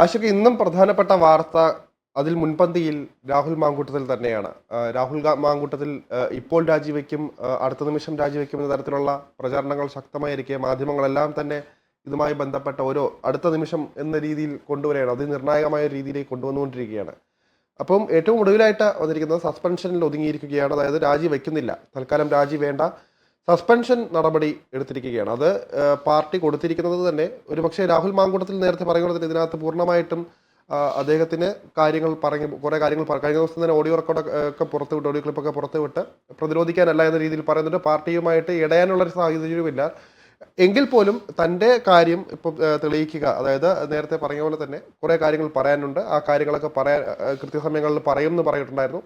ആശയ്ക്ക് ഇന്നും പ്രധാനപ്പെട്ട വാർത്ത അതിൽ മുൻപന്തിയിൽ രാഹുൽ മാങ്കൂട്ടത്തിൽ തന്നെയാണ്. രാഹുൽ മാങ്കൂട്ടത്തിൽ ഇപ്പോൾ രാജിവെക്കും അടുത്ത നിമിഷം രാജിവെക്കും എന്ന തരത്തിലുള്ള പ്രചാരണങ്ങൾ ശക്തമായിരിക്കെ മാധ്യമങ്ങളെല്ലാം തന്നെ ഇതുമായി ബന്ധപ്പെട്ട ഓരോ അടുത്ത നിമിഷം എന്ന രീതിയിൽ കൊണ്ടുവരികയാണ് അത് നിർണായകമായ രീതിയിലേക്ക് കൊണ്ടുവന്നുകൊണ്ടിരിക്കുകയാണ്. അപ്പം ഏറ്റവും ഒടുവിലായിട്ട് വന്നിരിക്കുന്നത് സസ്പെൻഷനിൽ ഒതുങ്ങിയിരിക്കുകയാണ് അതായത് രാജി വെക്കുന്നില്ല തൽക്കാലം രാജി വേണ്ട. സസ്പെൻഷൻ നടപടി എടുത്തിരിക്കുകയാണ്. അത് പാർട്ടി കൊടുത്തിരിക്കുന്നത് തന്നെ ഒരുപക്ഷെ രാഹുൽ മാങ്കൂട്ടത്തിൽ നേരത്തെ പറയുന്നത് തന്നെ ഇതിനകത്ത് പൂർണമായിട്ടും അദ്ദേഹത്തിന് കാര്യങ്ങൾ പറഞ്ഞു കുറേ കാര്യങ്ങൾ കഴിഞ്ഞ ദിവസം തന്നെ ഓഡിയോ റെക്കോർഡ് ഒക്കെ പുറത്തുവിട്ട് ഓഡിയോ ക്ലിപ്പൊക്കെ പുറത്തുവിട്ട് പ്രതിരോധിക്കാനല്ല എന്ന രീതിയിൽ പറയുന്നുണ്ട്. പാർട്ടിയുമായിട്ട് ഇടയാനുള്ള ഒരു സാഹചര്യവുമില്ല. എങ്കിൽ പോലും തന്റെ കാര്യം ഇപ്പം തെളിയിക്കുക അതായത് നേരത്തെ പറഞ്ഞ പോലെ തന്നെ കുറേ കാര്യങ്ങൾ പറയാനുണ്ട്. ആ കാര്യങ്ങളൊക്കെ പറയാൻ കൃത്യസമയങ്ങളിൽ പറയും എന്ന് പറഞ്ഞിട്ടുണ്ടായിരുന്നു.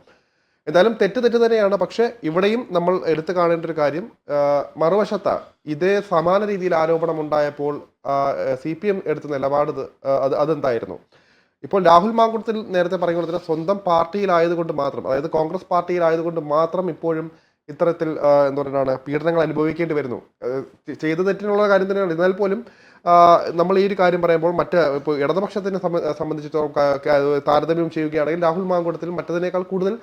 എന്തായാലും തെറ്റ് തെറ്റ് തന്നെയാണ്. പക്ഷേ ഇവിടെയും നമ്മൾ എടുത്തു കാണേണ്ട ഒരു കാര്യം മറുവശത്ത ഇതേ സമാന രീതിയിൽ ആരോപണം ഉണ്ടായപ്പോൾ സി പി എം എടുത്ത നിലപാട് അത് അതെന്തായിരുന്നു? ഇപ്പോൾ രാഹുൽ മാങ്കുളത്തിൽ നേരത്തെ പറയുന്ന പോലെ തന്നെ സ്വന്തം പാർട്ടിയിലായതുകൊണ്ട് മാത്രം അതായത് കോൺഗ്രസ് പാർട്ടിയിലായതുകൊണ്ട് മാത്രം ഇപ്പോഴും ഇത്തരത്തിൽ എന്താ പറയുക പീഡനങ്ങൾ അനുഭവിക്കേണ്ടി വരുന്നു. ചെയ്ത തെറ്റിനുള്ള കാര്യം തന്നെയാണ്. എന്നാൽ പോലും നമ്മൾ ഈ ഒരു കാര്യം പറയുമ്പോൾ മറ്റ് ഇപ്പോൾ ഇടതുപക്ഷത്തിനെ സംബന്ധിച്ചിടത്തോളം താരതമ്യം ചെയ്യുകയാണെങ്കിൽ രാഹുൽ മാങ്കുടത്തിൽ മറ്റതിനേക്കാൾ കൂടുതൽ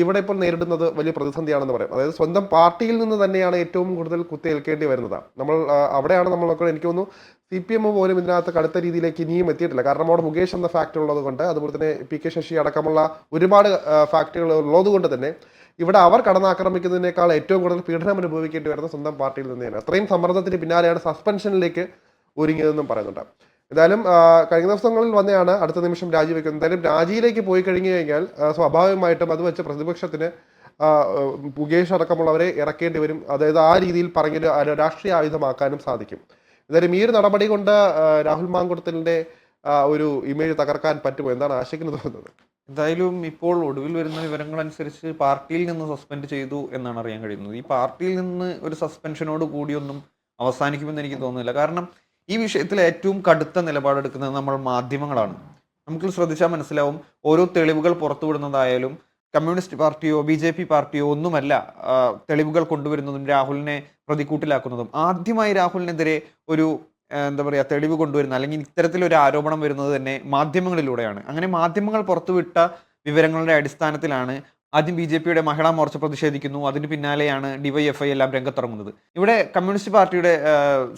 ഇവിടെ ഇപ്പോൾ നേരിടുന്നത് വലിയ പ്രതിസന്ധിയാണെന്ന് പറയും. അതായത് സ്വന്തം പാർട്ടിയിൽ നിന്ന് തന്നെയാണ് ഏറ്റവും കൂടുതൽ കുത്തിയേൽക്കേണ്ടി വരുന്നത്. നമ്മൾ അവിടെയാണ് നമ്മൾ നോക്കുന്നത് എനിക്ക് തോന്നുന്നു സി പി എം പോലും ഇതിനകത്ത് കടുത്ത രീതിയിലേക്ക് ഇനിയും എത്തിയിട്ടില്ല. കാരണം അവിടെ മുകേഷ് എന്ന ഫാക്ടർ ഉള്ളത് കൊണ്ട് അതുപോലെ തന്നെ പി കെ ശശി അടക്കമുള്ള ഒരുപാട് ഫാക്ടറികൾ ഉള്ളത് കൊണ്ട് തന്നെ ഇവിടെ അവർ കടന്നാക്രമിക്കുന്നതിനേക്കാൾ ഏറ്റവും കൂടുതൽ പീഡനം അനുഭവിക്കേണ്ടി വരുന്ന സ്വന്തം പാർട്ടിയിൽ തന്നെയാണ്. അത്രയും സമ്മർദ്ദത്തിന് പിന്നാലെയാണ് സസ്പെൻഷനിലേക്ക് ഒരുങ്ങിയതെന്നും പറയുന്നുണ്ട്. എന്തായാലും കഴിഞ്ഞ ദിവസങ്ങളിൽ വന്നെയാണ് അടുത്ത നിമിഷം രാജിവെക്കുന്നത്. എന്തായാലും രാജിയിലേക്ക് പോയി കഴിഞ്ഞു കഴിഞ്ഞാൽ സ്വാഭാവികമായിട്ടും അത് വെച്ച് പ്രതിപക്ഷത്തിന് മുകേഷ് അടക്കമുള്ളവരെ ഇറക്കേണ്ടി വരും. അതായത് ആ രീതിയിൽ പറഞ്ഞൊരു രാഷ്ട്രീയ ആയുധമാക്കാനും സാധിക്കും. എന്തായാലും ഈ ഒരു നടപടി കൊണ്ട് രാഹുൽ മാങ്കുടത്തിന്റെ ഒരു ഇമേജ് തകർക്കാൻ പറ്റുമോ? എന്താണ് ആശയ്ക്കിന് തോന്നുന്നത്? എന്തായാലും ഇപ്പോൾ ഒടുവിൽ വരുന്ന വിവരങ്ങൾ അനുസരിച്ച് പാർട്ടിയിൽ നിന്ന് സസ്പെൻഡ് ചെയ്തു എന്നാണ് അറിയാൻ കഴിയുന്നത്. ഈ പാർട്ടിയിൽ നിന്ന് ഒരു സസ്പെൻഷനോട് കൂടിയൊന്നും അവസാനിക്കുമെന്ന് എനിക്ക് തോന്നുന്നില്ല. കാരണം ഈ വിഷയത്തിൽ ഏറ്റവും കടുത്ത നിലപാടെടുക്കുന്നത് നമ്മൾ മാധ്യമങ്ങളാണ്. നമുക്ക് ശ്രദ്ധിച്ചാൽ മനസ്സിലാവും ഓരോ തെളിവുകൾ പുറത്തുവിടുന്നതായാലും കമ്മ്യൂണിസ്റ്റ് പാർട്ടിയോ ബി ജെ പി പാർട്ടിയോ ഒന്നുമല്ല തെളിവുകൾ കൊണ്ടുവരുന്നതും രാഹുലിനെ പ്രതിക്കൂട്ടിലാക്കുന്നതും. ആദ്യമായി രാഹുലിനെതിരെ ഒരു എന്താ പറയുക തെളിവ് കൊണ്ടുവരുന്ന അല്ലെങ്കിൽ ഇത്തരത്തിലൊരു ആരോപണം വരുന്നത് തന്നെ മാധ്യമങ്ങളിലൂടെയാണ്. അങ്ങനെ മാധ്യമങ്ങൾ പുറത്തുവിട്ട വിവരങ്ങളുടെ അടിസ്ഥാനത്തിലാണ് ആദ്യം ബി ജെ പിയുടെ മഹിളാ മോർച്ച പ്രതിഷേധിക്കുന്നു. അതിന് പിന്നാലെയാണ് ഡിവൈഎഫ്ഐ എല്ലാം രംഗത്തിറങ്ങുന്നത്. ഇവിടെ കമ്മ്യൂണിസ്റ്റ് പാർട്ടിയുടെ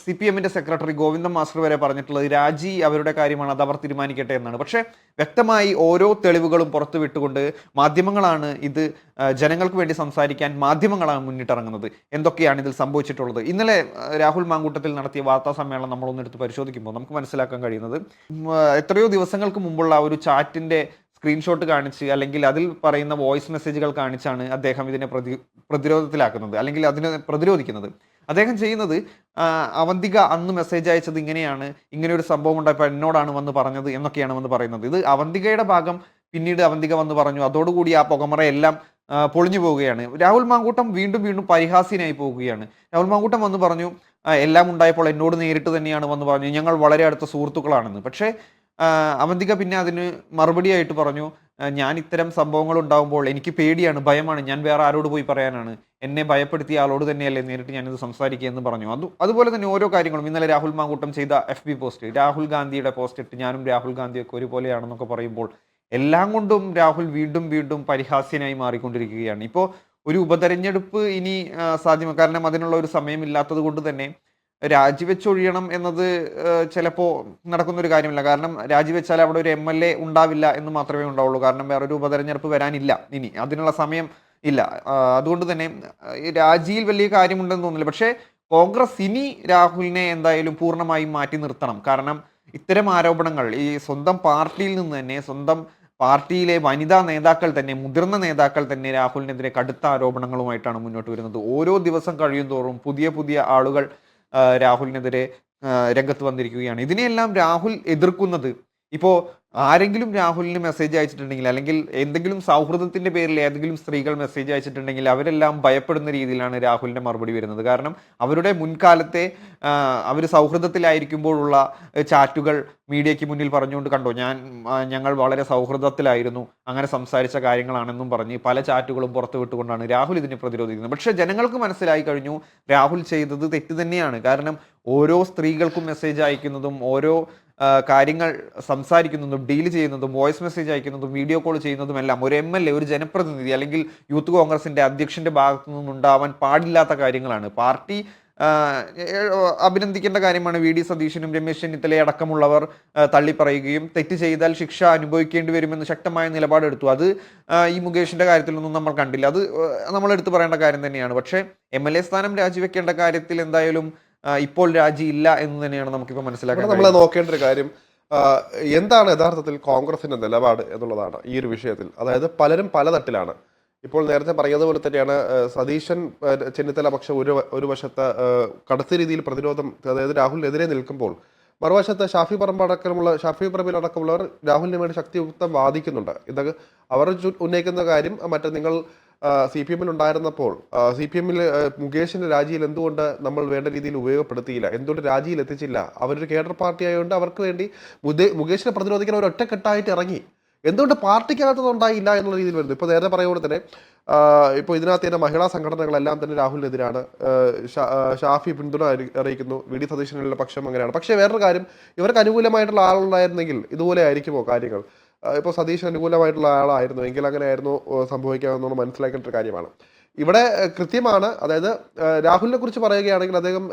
സി പി എമ്മിന്റെ സെക്രട്ടറി ഗോവിന്ദൻ മാസ്റ്റർ വരെ പറഞ്ഞിട്ടുള്ളത് രാജി അവരുടെ കാര്യമാണ് അത് അവർ തീരുമാനിക്കട്ടെ എന്നാണ്. പക്ഷേ വ്യക്തമായി ഓരോ തെളിവുകളും പുറത്തു വിട്ടുകൊണ്ട് മാധ്യമങ്ങളാണ് ഇത് ജനങ്ങൾക്ക് വേണ്ടി സംസാരിക്കാൻ മാധ്യമങ്ങളാണ് മുന്നിട്ടിറങ്ങുന്നത്. എന്തൊക്കെയാണ് ഇതിൽ സംഭവിച്ചിട്ടുള്ളത്? ഇന്നലെ രാഹുൽ മാങ്കൂട്ടത്തിൽ നടത്തിയ വാർത്താ സമ്മേളനം നമ്മളൊന്നെടുത്ത് പരിശോധിക്കുമ്പോൾ നമുക്ക് മനസ്സിലാക്കാൻ കഴിയുന്നത് എത്രയോ ദിവസങ്ങൾക്ക് മുമ്പുള്ള ഒരു ചാറ്റിന്റെ സ്ക്രീൻഷോട്ട് കാണിച്ച് അല്ലെങ്കിൽ അതിൽ പറയുന്ന വോയിസ് മെസ്സേജുകൾ കാണിച്ചാണ് അദ്ദേഹം ഇതിനെ പ്രതി പ്രതിരോധത്തിലാക്കുന്നത് അല്ലെങ്കിൽ അതിനെ പ്രതിരോധിക്കുന്നത്. അദ്ദേഹം ചെയ്യുന്നത് അവന്തിക അന്ന് മെസ്സേജ് അയച്ചത് ഇങ്ങനെയാണ് ഇങ്ങനെ ഒരു സംഭവം ഉണ്ടായപ്പോൾ എന്നോടാണ് വന്ന് പറഞ്ഞത് എന്നൊക്കെയാണ് വന്ന് പറയുന്നത്. ഇത് അവന്തികയുടെ ഭാഗം പിന്നീട് അവന്തിക വന്ന് പറഞ്ഞു. അതോടുകൂടി ആ പുകമറയെല്ലാം പൊളിഞ്ഞു പോവുകയാണ്. രാഹുൽ മാങ്കൂട്ടം വീണ്ടും വീണ്ടും പരിഹാസ്യനായി പോവുകയാണ്. രാഹുൽ മാങ്കൂട്ടം വന്ന് പറഞ്ഞു എല്ലാം ഉണ്ടായപ്പോൾ എന്നോട് നേരിട്ട് തന്നെയാണ് വന്ന് പറഞ്ഞു. ഞങ്ങൾ വളരെ അടുത്ത സുഹൃത്തുക്കളാണെന്ന്. പക്ഷേ അവന്തിക പിന്നെ അതിന് മറുപടിയായിട്ട് പറഞ്ഞു ഞാൻ ഇത്തരം സംഭവങ്ങൾ ഉണ്ടാകുമ്പോൾ എനിക്ക് പേടിയാണ് ഭയമാണ് ഞാൻ വേറെ ആരോട് പോയി പറയാനാണ്. എന്നെ ഭയപ്പെടുത്തിയ ആളോട് തന്നെയല്ലേ നേരിട്ട് ഞാനിത് സംസാരിക്കുക എന്ന് പറഞ്ഞു. അത് അതുപോലെ തന്നെ ഓരോ കാര്യങ്ങളും. ഇന്നലെ രാഹുൽ മാങ്കൂട്ടം ചെയ്ത എഫ് ബി പോസ്റ്റ് രാഹുൽ ഗാന്ധിയുടെ പോസ്റ്റ് ഇട്ട് ഞാനും രാഹുൽ ഗാന്ധിയൊക്കെ ഒരുപോലെയാണെന്നൊക്കെ പറയുമ്പോൾ എല്ലാം കൊണ്ടും രാഹുൽ വീണ്ടും വീണ്ടും പരിഹാസ്യനായി മാറിക്കൊണ്ടിരിക്കുകയാണ്. ഇപ്പോൾ ഒരു ഉപതെരഞ്ഞെടുപ്പ് ഇനി സാധ്യമ കാരണം അതിനുള്ള ഒരു സമയമില്ലാത്തത് കൊണ്ട് തന്നെ രാജിവെച്ചൊഴിയണം എന്നത് ചിലപ്പോൾ നടക്കുന്ന ഒരു കാര്യമില്ല. കാരണം രാജിവെച്ചാൽ അവിടെ ഒരു എം എൽ എ ഉണ്ടാവില്ല എന്ന് മാത്രമേ ഉണ്ടാവുള്ളൂ. കാരണം വേറൊരു ഉപതെരഞ്ഞെടുപ്പ് വരാനില്ല ഇനി. അതിനുള്ള സമയം ഇല്ല. അതുകൊണ്ട് തന്നെ രാജിയിൽ വലിയ കാര്യമുണ്ടെന്ന് തോന്നുന്നില്ല. പക്ഷേ കോൺഗ്രസ് ഇനി രാഹുലിനെ എന്തായാലും പൂർണമായും മാറ്റി നിർത്തണം. കാരണം ഇത്തരം ആരോപണങ്ങൾ ഈ സ്വന്തം പാർട്ടിയിൽ നിന്ന് തന്നെ സ്വന്തം പാർട്ടിയിലെ വനിതാ നേതാക്കൾ തന്നെ മുതിർന്ന നേതാക്കൾ തന്നെ രാഹുലിനെതിരെ കടുത്ത ആരോപണങ്ങളുമായിട്ടാണ് മുന്നോട്ട് വരുന്നത്. ഓരോ ദിവസം കഴിയും തോറും പുതിയ പുതിയ ആളുകൾ രാഹുലിനെതിരെ രംഗത്ത് വന്നിരിക്കുകയാണ്. ഇതിനെയെല്ലാം രാഹുൽ എതിർക്കുന്നത് ഇപ്പോൾ ആരെങ്കിലും രാഹുലിന് മെസ്സേജ് അയച്ചിട്ടുണ്ടെങ്കിൽ അല്ലെങ്കിൽ എന്തെങ്കിലും സൗഹൃദത്തിന്റെ പേരിൽ ഏതെങ്കിലും സ്ത്രീകൾ മെസ്സേജ് അയച്ചിട്ടുണ്ടെങ്കിൽ അവരെല്ലാം ഭയപ്പെടുന്ന രീതിയിലാണ് രാഹുലിന്റെ മറുപടി വരുന്നത്. കാരണം അവരുടെ മുൻകാലത്തെ അവർ സൗഹൃദത്തിലായിരിക്കുമ്പോഴുള്ള ചാറ്റുകൾ മീഡിയയ്ക്ക് മുന്നിൽ പറഞ്ഞുകൊണ്ട് കണ്ടോ ഞാൻ ഞങ്ങൾ വളരെ സൗഹൃദത്തിലായിരുന്നു അങ്ങനെ സംസാരിച്ച കാര്യങ്ങളാണെന്നും പറഞ്ഞ് പല ചാറ്റുകളും പുറത്തു വിട്ടുകൊണ്ടാണ് രാഹുൽ ഇതിനെ പ്രതിരോധിക്കുന്നത്. പക്ഷേ ജനങ്ങൾക്ക് മനസ്സിലായി കഴിഞ്ഞു രാഹുൽ ചെയ്തത് തെറ്റ് തന്നെയാണ്. കാരണം ഓരോ സ്ത്രീകൾക്കും മെസ്സേജ് അയക്കുന്നതും ഓരോ കാര്യങ്ങൾ സംസാരിക്കുന്നതും ഡീൽ ചെയ്യുന്നതും വോയിസ് മെസ്സേജ് അയക്കുന്നതും വീഡിയോ കോൾ ചെയ്യുന്നതും എല്ലാം ഒരു എം എൽ എ ഒരു ജനപ്രതിനിധി അല്ലെങ്കിൽ യൂത്ത് കോൺഗ്രസിന്റെ അധ്യക്ഷന്റെ ഭാഗത്തു നിന്നുണ്ടാവാൻ പാടില്ലാത്ത കാര്യങ്ങളാണ്. പാർട്ടി അഭിനന്ദിക്കേണ്ട കാര്യമാണ് വി ഡി സതീശനും രമേശ് ചെന്നിത്തല അടക്കമുള്ളവർ തള്ളിപ്പറയുകയും തെറ്റ് ചെയ്താൽ ശിക്ഷ അനുഭവിക്കേണ്ടി വരുമെന്ന് ശക്തമായ നിലപാടെടുത്തു. അത് ഈ മുകേഷിന്റെ കാര്യത്തിലൊന്നും നമ്മൾ കണ്ടില്ല. അത് നമ്മൾ എടുത്തു പറയേണ്ട കാര്യം തന്നെയാണ്. പക്ഷേ എം എൽ എ സ്ഥാനം രാജിവെക്കേണ്ട കാര്യത്തിൽ എന്തായാലും ഇപ്പോൾ രാജിയില്ല എന്ന് തന്നെയാണ് നമുക്കിപ്പോൾ മനസ്സിലാക്കാൻ നമ്മൾ നോക്കേണ്ട ഒരു കാര്യം എന്താണ് യഥാർത്ഥത്തിൽ കോൺഗ്രസിന്റെ നിലപാട് എന്നുള്ളതാണ് ഈ ഒരു വിഷയത്തിൽ. അതായത് പലരും പല തട്ടിലാണ് ഇപ്പോൾ നേരത്തെ പറഞ്ഞതുപോലെ തന്നെയാണ് ആ, സതീശൻ ചെന്നിത്തല പക്ഷം ഒരു ഒരു വശത്ത് കടുത്ത രീതിയിൽ പ്രതിരോധം അതായത് രാഹുലിനെതിരെ നിൽക്കുമ്പോൾ മറുവശത്ത് ഷാഫി പറമ്പ് അടക്കമുള്ള ഷാഫി പറമ്പിൽ അടക്കമുള്ളവർ രാഹുലിന് വേണ്ടി ശക്തിയുക്തം വാദിക്കുന്നുണ്ട്. ഇതൊക്കെ അവർ ഉന്നയിക്കുന്ന കാര്യം മറ്റേ നിങ്ങൾ സി പി എമ്മിൽ ഉണ്ടായിരുന്നപ്പോൾ സി പി എമ്മിൽ മുകേഷിന്റെ രാജിയിൽ എന്തുകൊണ്ട് നമ്മൾ വേണ്ട രീതിയിൽ ഉപയോഗപ്പെടുത്തിയില്ല? എന്തുകൊണ്ട് രാജിയിൽ എത്തിച്ചില്ല? അവരൊരു കേഡർ പാർട്ടി ആയതുകൊണ്ട് അവർക്ക് വേണ്ടി മുകേഷിനെ പ്രതിരോധിക്കാൻ അവർ ഒറ്റക്കെട്ടായിട്ട് ഇറങ്ങി. എന്തുകൊണ്ട് പാർട്ടിക്കകത്ത് ഉണ്ടായില്ല എന്നുള്ള രീതിയിൽ വരുന്നു. ഇപ്പോൾ നേരത്തെ പറയുമ്പോൾ തന്നെ ഇപ്പോൾ ഇതിനകത്ത് തന്നെ മഹിളാ സംഘടനകളെല്ലാം തന്നെ രാഹുലിനെതിരാണ്. ഷാഫി പിന്തുണ അറിയിക്കുന്നു. വി ഡി സതീശനുള്ള പക്ഷം അങ്ങനെയാണ്. പക്ഷേ വേറൊരു കാര്യം ഇവർക്ക് അനുകൂലമായിട്ടുള്ള ആളുണ്ടായിരുന്നെങ്കിൽ ഇതുപോലെ ആയിരിക്കുമോ കാര്യങ്ങൾ? ഇപ്പോൾ സതീഷ് അനുകൂലമായിട്ടുള്ള ആളായിരുന്നു. എങ്കിൽ അങ്ങനെയായിരുന്നു ആയിരുന്നു സംഭവിക്കാമെന്നുള്ള മനസ്സിലാക്കേണ്ട ഒരു കാര്യമാണ്. ഇവിടെ കൃത്യമാണ്. അതായത് രാഹുലിനെ കുറിച്ച് പറയുകയാണെങ്കിൽ അദ്ദേഹം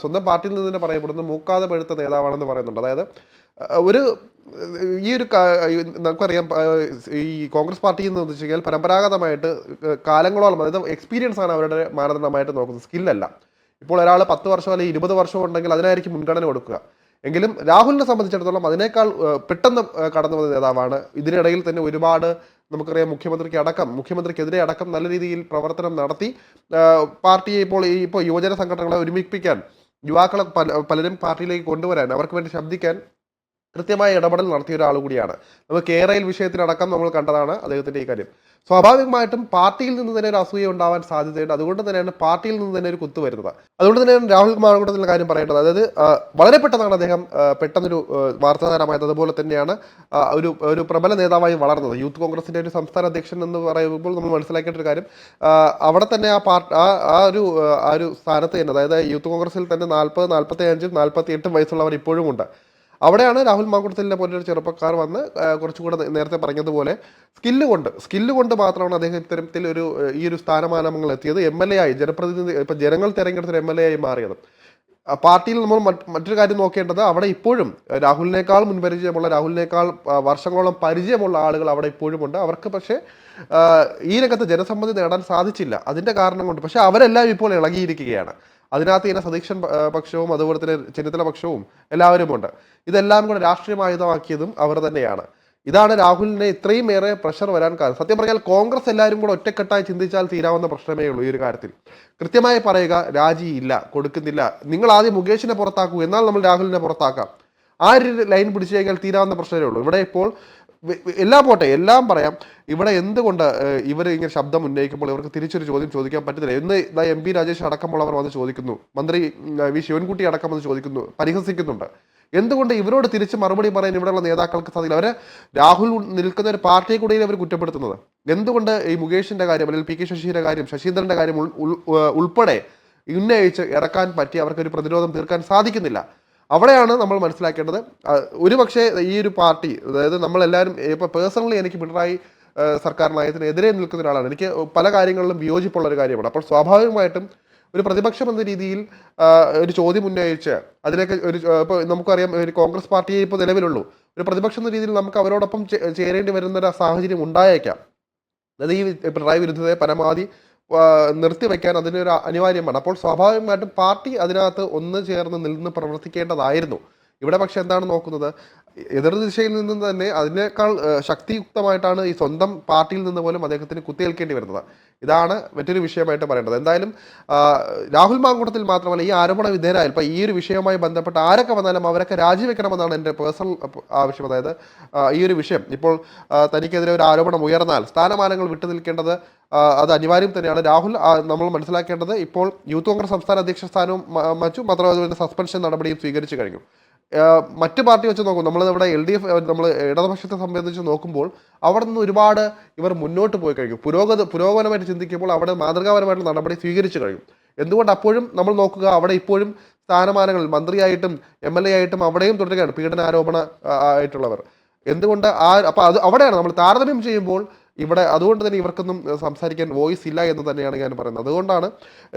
സ്വന്തം പാർട്ടിയിൽ നിന്ന് തന്നെ പറയപ്പെടുന്ന. മൂക്കാതെ പഴുത്ത നേതാവാണെന്ന് പറയുന്നുണ്ട്. അതായത് ഒരു ഈ ഒരു നമുക്കറിയാം ഈ കോൺഗ്രസ് പാർട്ടി എന്ന് വെച്ച് കഴിഞ്ഞാൽ പരമ്പരാഗതമായിട്ട് കാലങ്ങളോളം അതായത് എക്സ്പീരിയൻസ് ആണ് അവരുടെ മാനദണ്ഡമായിട്ട് നോക്കുന്നത്. സ്കില്ലല്ല ഇപ്പോൾ ഒരാൾ പത്ത് വർഷം അല്ലെങ്കിൽ ഇരുപത് വർഷം ഉണ്ടെങ്കിൽ അതിനായിരിക്കും മുൻഗണന കൊടുക്കുക. എങ്കിലും രാഹുലിനെ സംബന്ധിച്ചിടത്തോളം അതിനേക്കാൾ പെട്ടെന്ന് കടന്നു വന്ന നേതാവാണ്. ഇതിനിടയിൽ തന്നെ ഒരുപാട് നമുക്കറിയാം മുഖ്യമന്ത്രിക്ക് അടക്കം മുഖ്യമന്ത്രിക്കെതിരെ അടക്കം നല്ല രീതിയിൽ പ്രവർത്തനം നടത്തി. പാർട്ടിയെ ഇപ്പോൾ ഈ ഇപ്പോൾ യുവജന സംഘടനകളെ ഒരുമിപ്പിക്കാൻ യുവാക്കളെ പല പലരും പാർട്ടിയിലേക്ക് കൊണ്ടുവരാൻ അവർക്ക് വേണ്ടി ശബ്ദിക്കാൻ കൃത്യമായ ഇടപെടൽ നടത്തിയ ഒരാൾ കൂടിയാണ്. നമ്മൾ കേരയിൽ വിഷയത്തിനടക്കം നമ്മൾ കണ്ടതാണ് അദ്ദേഹത്തിന്റെ ഈ കാര്യം. സ്വാഭാവികമായിട്ടും പാർട്ടിയിൽ നിന്ന് തന്നെ ഒരു അസൂയ ഉണ്ടാവാൻ സാധ്യതയുണ്ട്. അതുകൊണ്ട് തന്നെയാണ് പാർട്ടിയിൽ നിന്ന് തന്നെ ഒരു കുത്തു വരുന്നത്. അതുകൊണ്ട് തന്നെയാണ് രാഹുൽ മാങ്കൂട്ടത്തിലെ കാര്യം പറയേണ്ടത്. അതായത് വളരെ പെട്ടെന്നാണ് അദ്ദേഹം പെട്ടെന്നൊരു വാർത്താതാരമായത്. അതുപോലെ തന്നെയാണ് ഒരു ഒരു പ്രബല നേതാവായി വളർന്നത്. യൂത്ത് കോൺഗ്രസിന്റെ ഒരു സംസ്ഥാന അധ്യക്ഷൻ എന്ന് പറയുമ്പോൾ നമ്മൾ മനസ്സിലാക്കേണ്ട ഒരു കാര്യം അവിടെ തന്നെ ആ പാർട്ടി ആ ആ ഒരു ആ ഒരു സ്ഥാനത്ത് തന്നെ അതായത് യൂത്ത് കോൺഗ്രസിൽ തന്നെ നാൽപ്പത് നാൽപ്പത്തി അഞ്ചും നാൽപ്പത്തി എട്ടും വയസ്സുള്ളവർ ഇപ്പോഴും ഉണ്ട് അവിടെയാണ് രാഹുൽ മാങ്കുടത്തിലിനെ പോലൊരു ചെറുപ്പക്കാർ വന്ന് കുറച്ചുകൂടെ നേരത്തെ പറഞ്ഞതുപോലെ സ്കില്ല് കൊണ്ട് സ്കില്ല് കൊണ്ട് മാത്രമാണ് അദ്ദേഹം ഇത്തരത്തിൽ ഒരു ഈ ഒരു സ്ഥാനമാനങ്ങൾ എത്തിയത്. എം എൽ എ ആയി ജനപ്രതിനിധി ഇപ്പൊ ജനങ്ങൾ തിരഞ്ഞെടുത്ത എം എൽ എ ആയി മാറിയത്. പാർട്ടിയിൽ നമ്മൾ മറ്റൊരു കാര്യം നോക്കേണ്ടത് അവിടെ ഇപ്പോഴും രാഹുലിനേക്കാൾ മുൻപരിചയമുള്ള രാഹുലിനേക്കാൾ വർഷങ്ങളോളം പരിചയമുള്ള ആളുകൾ അവിടെ ഇപ്പോഴും ഉണ്ട്. അവർക്ക് പക്ഷേ ഈ രംഗത്ത് ജനസമ്മതി നേടാൻ സാധിച്ചില്ല. അതിന്റെ കാരണം കൊണ്ട് പക്ഷേ അവരെല്ലാം ഇപ്പോൾ ഇളകിയിരിക്കുകയാണ്. അതിനകത്ത് ഇങ്ങനെ സതീക്ഷൻ പക്ഷവും അതുപോലെ തന്നെ ചെന്നിത്തല പക്ഷവും എല്ലാവരുമുണ്ട്. ഇതെല്ലാം കൂടെ രാഷ്ട്രീയമായുധമാക്കിയതും അവർ തന്നെയാണ്. ഇതാണ് രാഹുലിനെ ഇത്രയും ഏറെ പ്രഷർ വരാൻ കാരണം. സത്യം പറഞ്ഞാൽ കോൺഗ്രസ് എല്ലാവരും കൂടെ ഒറ്റക്കെട്ടായി ചിന്തിച്ചാൽ തീരാവുന്ന പ്രശ്നമേ ഉള്ളൂ ഈ ഒരു കാര്യത്തിൽ. കൃത്യമായി പറയുക രാജിയില്ല കൊടുക്കുന്നില്ല. നിങ്ങൾ ആദ്യം മുകേഷിനെ പുറത്താക്കൂ എന്നാൽ നമ്മൾ രാഹുലിനെ പുറത്താക്കാം. ആ ഒരു ലൈൻ പിടിച്ചു കഴിഞ്ഞാൽ തീരാവുന്ന പ്രശ്നമേ ഉള്ളൂ. ഇവിടെ ഇപ്പോൾ എല്ലാം പോട്ടെ എല്ലാം പറയാം. ഇവിടെ എന്തുകൊണ്ട് ഇവർ ഇങ്ങനെ ശബ്ദം ഉന്നയിക്കുമ്പോൾ ഇവർക്ക് തിരിച്ചൊരു ചോദ്യം ചോദിക്കാൻ പറ്റത്തില്ല എന്ന് ഇതാ എം പി രാജേഷ് അടക്കമുള്ളവർ വന്ന് ചോദിക്കുന്നു. മന്ത്രി വി ശിവൻകുട്ടി അടക്കം വന്ന് ചോദിക്കുന്നു പരിഹസിക്കുന്നുണ്ട്. എന്തുകൊണ്ട് ഇവരോട് തിരിച്ച് മറുപടി പറയാൻ ഇവിടെയുള്ള നേതാക്കൾക്ക് സാധിക്കില്ല? അവരെ രാഹുൽ നിൽക്കുന്ന ഒരു പാർട്ടിയെ കൂടിയാണ് അവർ കുറ്റപ്പെടുത്തുന്നത്? എന്തുകൊണ്ട് ഈ മുകേഷിന്റെ കാര്യം അല്ലെങ്കിൽ പി കെ ശശിയുടെ കാര്യം ശശീന്ദ്രന്റെ കാര്യം ഉൾപ്പെടെ ഉന്നയിച്ച് ഇറക്കാൻ പറ്റി അവർക്കൊരു പ്രതിരോധം തീർക്കാൻ സാധിക്കുന്നില്ല? അവിടെയാണ് നമ്മൾ മനസ്സിലാക്കേണ്ടത്. ഒരു പക്ഷേ ഈ ഒരു പാർട്ടി അതായത് നമ്മളെല്ലാവരും ഇപ്പോൾ പേഴ്സണലി എനിക്ക് പിണറായി സർക്കാർ നയത്തിനെതിരെ നിൽക്കുന്ന ഒരാളാണ്. എനിക്ക് പല കാര്യങ്ങളിലും വിയോജിപ്പുള്ള ഒരു കാര്യമാണ്. അപ്പോൾ സ്വാഭാവികമായിട്ടും ഒരു പ്രതിപക്ഷം എന്ന രീതിയിൽ ഒരു ചോദ്യം ഉന്നയിച്ച് അതിനൊക്കെ ഒരു ഇപ്പോൾ നമുക്കറിയാം ഒരു കോൺഗ്രസ് പാർട്ടിയെ ഇപ്പോൾ നിലവിലുള്ളൂ. ഒരു പ്രതിപക്ഷം എന്ന രീതിയിൽ നമുക്ക് അവരോടൊപ്പം ചേരേണ്ടി വരുന്ന ഒരു സാഹചര്യം ഉണ്ടായേക്കാം. അതായത് ഈ പിണറായി വിരുദ്ധതയെ പരമാവധി നിർത്തിവെക്കാൻ അതിനൊരു അനിവാര്യമാണ്. അപ്പോൾ സ്വാഭാവികമായിട്ടും പാർട്ടി അതിനകത്ത് ഒന്ന് ചേർന്ന് നിന്ന് പ്രവർത്തിക്കേണ്ടതായിരുന്നു. ഇവിടെ പക്ഷെ എന്താണ് നോക്കുന്നത്? എതിർ ദിശയിൽ നിന്നും തന്നെ അതിനേക്കാൾ ശക്തിയുക്തമായിട്ടാണ് ഈ സ്വന്തം പാർട്ടിയിൽ നിന്ന് പോലും അദ്ദേഹത്തിന് കുത്തിയേൽക്കേണ്ടി വരുന്നത്. ഇതാണ് മറ്റൊരു വിഷയമായിട്ട് പറയേണ്ടത്. എന്തായാലും രാഹുൽ മാങ്കൂട്ടത്തിൽ മാത്രമല്ല ഈ ആരോപണ വിധേയരായ ഇപ്പം ഈ ഒരു വിഷയവുമായി ബന്ധപ്പെട്ട് ആരൊക്കെ വന്നാലും അവരൊക്കെ രാജിവെക്കണമെന്നാണ് എന്റെ പേഴ്സണൽ ആവശ്യം. അതായത് ഈ ഒരു വിഷയം. ഇപ്പോൾ തനിക്കെതിരെ ഒരു ആരോപണം ഉയർന്നാൽ സ്ഥാനമാനങ്ങൾ വിട്ടു നിൽക്കേണ്ടത് അത് അനിവാര്യം തന്നെയാണ്. രാഹുൽ നമ്മൾ മനസ്സിലാക്കേണ്ടത് ഇപ്പോൾ യൂത്ത് കോൺഗ്രസ് സംസ്ഥാന അധ്യക്ഷ സ്ഥാനവും മറ്റും മാത്രമല്ല സസ്പെൻഷൻ നടപടിയും സ്വീകരിച്ചു കഴിഞ്ഞു. മറ്റ് പാർട്ടി വെച്ച് നോക്കും നമ്മൾ ഇവിടെ എൽ ഡി എഫ് നമ്മൾ ഇടതുപക്ഷത്തെ സംബന്ധിച്ച് നോക്കുമ്പോൾ അവിടെ നിന്ന് ഒരുപാട് ഇവർ മുന്നോട്ട് പോയി കഴിഞ്ഞു. പുരോഗതി പുരോഗമനമായിട്ട് ചിന്തിക്കുമ്പോൾ അവിടെ മാതൃകാപരമായിട്ടുള്ള നടപടി സ്വീകരിച്ചു കഴിയും എന്തുകൊണ്ട് അപ്പോഴും നമ്മൾ നോക്കുക അവിടെ ഇപ്പോഴും സ്ഥാനമാനങ്ങൾ മന്ത്രിയായിട്ടും എം എൽ എ ആയിട്ടും അവിടെയും തുടരുകയാണ് പീഡനാരോപണ ആയിട്ടുള്ളവർ. എന്തുകൊണ്ട് ആ അപ്പോൾ അത് അവിടെയാണ് നമ്മൾ താരതമ്യം ചെയ്യുമ്പോൾ ഇവിടെ അതുകൊണ്ട് തന്നെ ഇവർക്കൊന്നും സംസാരിക്കാൻ വോയിസ് ഇല്ല എന്ന് തന്നെയാണ് ഞാൻ പറയുന്നത്. അതുകൊണ്ടാണ്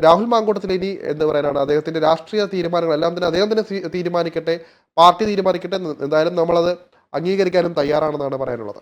രാഹുൽ മാങ്കൂട്ടത്തിൽ ഇനി എന്ത് പറയാനാണ് അദ്ദേഹത്തിന്റെ രാഷ്ട്രീയ തീരുമാനങ്ങൾ എല്ലാം തന്നെ അദ്ദേഹം തന്നെ തീരുമാനിക്കട്ടെ പാർട്ടി തീരുമാനിക്കട്ടെ എന്തായാലും നമ്മളത് അംഗീകരിക്കാനും തയ്യാറാണെന്നാണ് പറയാനുള്ളത്.